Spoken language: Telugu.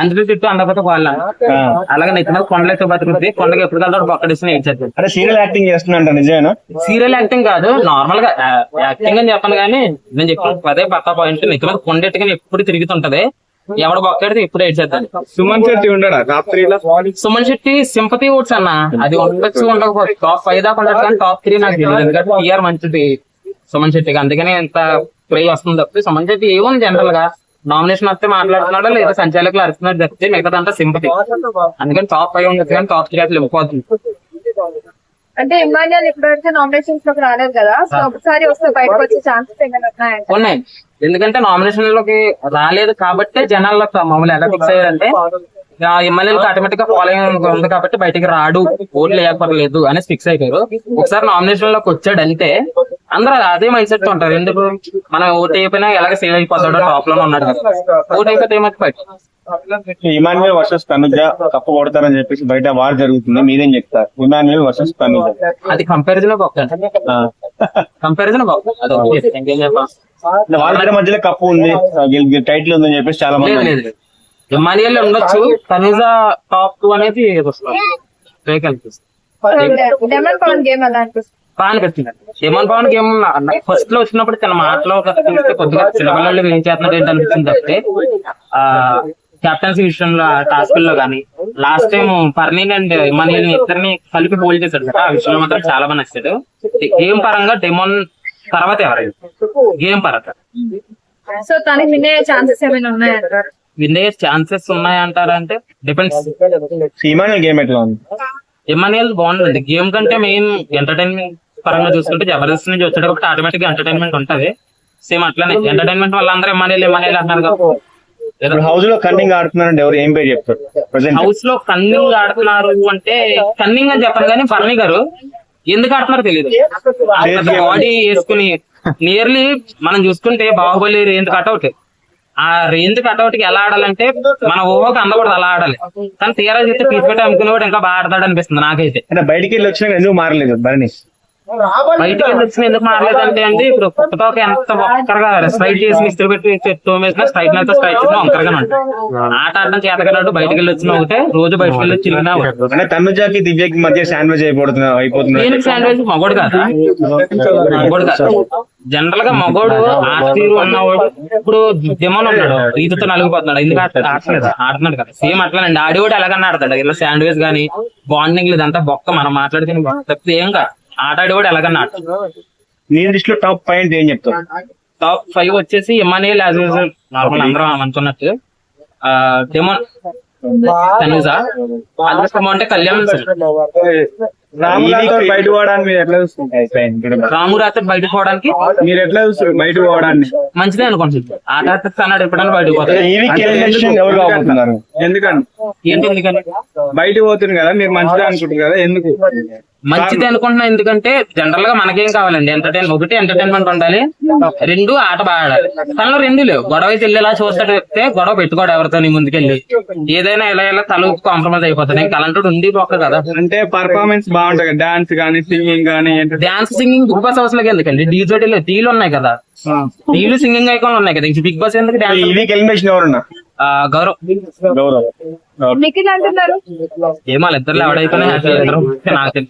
అందరి చుట్టూ అందకపోతే వాళ్ళ. అలాగే నెత్తి మీద కొండలైతే బతుకుతుంది కొండకి ఎప్పుడు కలర్ అంటే సీరియల్ యాక్టింగ్ చేస్తున్నంట నిజమేనా? సీరియల్ యాక్టింగ్ కాదు నార్మల్గా యాక్టింగ్ అని చెప్పను కానీ నేను చెప్పిన అదే పక్క పాయింట్ నెత్తి మీద కొండెట్టుకుని ఎప్పుడు తిరుగుతుంటది. ఎవడు బొక్కడితే ఎప్పుడు ఏడ్చేద్దాం. సుమన్ శెట్టి ఉండడా? టాప్ త్రీ లో? సుమన్ శెట్టి సింపతి ఓట్స్ అన్న. అది ఉండొచ్చు ఉండకపోవచ్చు టాప్ ఫైవ్ దాకా ఉండదు కానీ టాప్ త్రీ నాకు తెలియదు. ఎందుకంటే టీఆర్ మంచిది సుమన్ శెట్టికి. అందుకనే ఎంత ప్రే వస్తుంది తప్పితే సుమన్ శెట్టి ఏముంది జనరల్గా? నామినేషన్ వస్తే మాట్లాడుతున్నాడా లేదా? సంచాలకులు అరుస్తున్నాడు తప్పితే మిగతాదంతా సింపతి అందుకని టాప్ ఫైవ్ ఉండదు కానీ టాప్ త్రీ అసలు వెళ్ళిపోతుంది అంటే ఇమాన్యుల్ ఇప్పటివరకు నామినేషన్స్లోకి రాలేదు కదా? సో ఒకసారి వస్తే బయటకు వచ్చే ఛాన్సెస్ ఏమైనా ఉన్నాయంటే? ఉన్నాయి. ఎందుకంటే నామినేషన్లోకి రాలేదు కాబట్టే జనాల్లో మామూలు ఎలా ఫిక్స్ అయ్యారంటే ఎమ్మెల్యేలకు ఆటోమేటిక్గా ఫాలోయింగ్ ఉంది కాబట్టి బయటికి రాడు ఓట్లు వేయక్కర్లేదు అని ఫిక్స్ అయిపోయారు. ఒకసారి నామినేషన్లోకి వచ్చాడు అంటే అందరూ అదే మైండ్ సెట్ ఉంటారు ఎందుకు మనం ఓటు అయిపోయినా ఎలాగ సేవ్ అయిపోతాడో టాప్లో ఉన్నాడు కదా ఓటు అయిపోతే ఏమైపోయి ఇమాన్యుల్ వర్సెస్ తనుజ కప్పు కొడతారని చెప్పేసి బయట వార్ జరుగుతుంది మీరేం చెప్తారు ఇమాన్యుల్ వర్సెస్ తనుజ అది కంపారిజన్ గొప్ప. కంపారిజన్ గొప్ప వాళ్ళిద్దరి మధ్యలో కప్పు ఉంది టైటిల్ ఉందని చెప్పేసి చాలా మంది ఇమానియల్ ఉండొచ్చు తనీజ టాప్ టూ అనేది గేమ్ అనిపిస్తుంది అనిపిస్తుంది హేమంత్ పవన్ గేమ్ ఫస్ట్లో వచ్చినప్పుడు తన మాటలో కొద్దిగా చిన్నపిల్లలు ఏం చేస్తున్నారు ఏంటి అనిపించింది తప్పితే ఆ కెప్టెన్సీ విషయంలో టాస్క్లో కానీ లాస్ట్ టైం పర్నీన్ అండ్ ఇమానియల్ ఇద్దరిని కలిపి హోల్డ్ చేశాడు కదా ఆ విషయంలో మాత్రం చాలా బాగా నచ్చాడు. గేమ్ పరంగా డెమోన్ తర్వాత ఎవరైనా? గేమ్ పరంగా. సో తనకి విన్ అయ్యే ఛాన్సెస్ ఏమైనా ఉన్నాయంటారు విన్ అయ్యే ఛాన్సెస్ ఉన్నాయంటారంటే డిపెండ్స్ ఇమాన్యుల్ గేమ్ ఎట్లా ఉంది? ఎమ్మాన్యుయల్ బాగుంటుంది గేమ్ కంటే మెయిన్ ఎంటర్టైన్మెంట్ పరంగా చూసుకుంటే జబర్దస్త్ నుంచి వచ్చాడు కాబట్టి ఆటోమేటిక్గా ఎంటర్టైన్మెంట్ ఉంటది. సేమ్ అట్లానే. ఎంటర్టైన్మెంట్ వల్ల అందరూ ఎమ్మాన్యుయల్ ఎమ్మాన్యుయల్ అంటున్నారు హౌస్లో కన్నింగ్ ఆడుతున్నారంటే ఎవరు? ఏం పేరు చెప్తారు? ప్రజెంట్ హౌస్లో కన్నింగ్ ఆడుతున్నారు అంటే కన్నింగ్ అని చెప్పను కానీ ఫర్ణి గారు ఎందుకు ఆడుతున్నారో తెలియదు బాడీ వేసుకుని నియర్లీ మనం చూసుకుంటే బాహుబలి రేంజ్ కట్అవుట్ ఆ రేంజ్ కట్అవుట్కి ఎలా ఆడాలంటే మన ఊహకు అందకూడదు అలా ఆడాలి. కానీ తీరా చూస్తే పీస్ పెట్టి అమ్ముకునేవాడు ఇంకా బాగా ఆడతాడు అనిపిస్తుంది నాకైతే బయటికి వెళ్ళి వచ్చినా ఎందుకు మారలేదు? భరణి బయటికి వెళ్ళి వచ్చిన ఎందుకు మారలేదంటే అండి? ఇప్పుడు కుక్కతో ఎంత ఒక్కరగా స్ట్రైట్ చేసి ఇస్త్రీ పెట్టి తోమేసిన స్ట్రైట్ అయితే స్ట్రైట్ చేసిన ఒక్కరగానే ఉంటుంది ఆట ఆడడం చేతకన్నాడు బయటికి వెళ్ళి వచ్చిన ఒకటే రోజు బయటికి వెళ్ళి చిల్లినా ఒకటే. అంటే తనుజాకి దివ్యకి మధ్య శాండ్విచ్ అయిపోతున్నా అయిపోతున్నారు దేనికి శాండ్విచ్? మగోడు కాదు. మగోడు కాదు. జనరల్గా మగోడు ఆట తీరు అన్నవాడు ఇప్పుడు దిమన్ ఉన్నాడు. ఈతతో నలిగిపోతున్నాడు. ఎందుకు ఆట- ఆడట్లేదు? ఆడుతున్నాడు కదా. సేమ్ అట్లానండి. ఆడేవాడు ఎలాగన్నా ఆడతాడు. ఇలా శాండ్విచ్ గానీ బాండింగ్ ఇదంతా బొక్క మనం మాట్లాడితే తప్పితే ఏం కాదు. ఆట ఆడేవాడు ఎలాగన్నా ఆడతాడు నీ దృష్టిలో టాప్ పాయింట్ ఏం చెప్తావు? టాప్ ఫైవ్ వచ్చేసి ఎమ్మానియల్ యాజ్ యూజువల్. నార్మల్ అందరం అనుకున్నట్టు. ఆ డెమోన్ తనుజ? అదృష్టం అంటే కళ్యాణ్ బయట పోవడానికి మీరు ఎట్లా రాము రాత్రి బయటకు పోవడానికి మీరు ఎట్లా చూస్తారు బయట పోవడాన్ని మంచిదే అనుకుంటుంది ఆట ఆడితే అన్నాడు ఎప్పుడైనా బయటకు కాబోతున్నారు ఎందుకండి బయట పోతుంది కదా మీరు మంచిదే అనుకుంటారు కదా ఎందుకు? మంచిది అనుకుంటున్నా ఎందుకంటే జనరల్గా మనకేం కావాలండి? ఎంటర్టైన్ ఒకటి ఎంటర్టైన్మెంట్ ఉండాలి. రెండు ఆట బాగా ఆడాలి. తనలో రెండు లేవు. గొడవ అయితే వెళ్ళి ఇలా చూస్తాడు చెప్తే గొడవ పెట్టుకోడు ఎవరితో నీ ముందుకెళ్ళి. ఏదైనా ఇలా ఇలా తల కాంప్రమైజ్ అయిపోతాడు. ఇంకా అలాంటి ఉండి పోక కదా. అంటే పర్ఫార్మెన్స్ బాగుంటది డాన్స్ కానీ సింగింగ్ కానీ డాన్స్ సింగింగ్ బిగ్ బాస్ హౌస్లోకి ఎందుకండి డీజోటీలో టీలు ఉన్నాయి కదా. టీలు సింగింగ్ ఐకాన్లు ఉన్నాయి కదా బిగ్ బాస్ ఎందుకు డాన్స్ ఈవీకి ఎలిమినేషన్ ఎవరున్నా? గౌరవ్. గౌరవ్. నిఖిల్ అంటున్నారు. ఏమో ఇద్దరు హ్యాపీ నాకు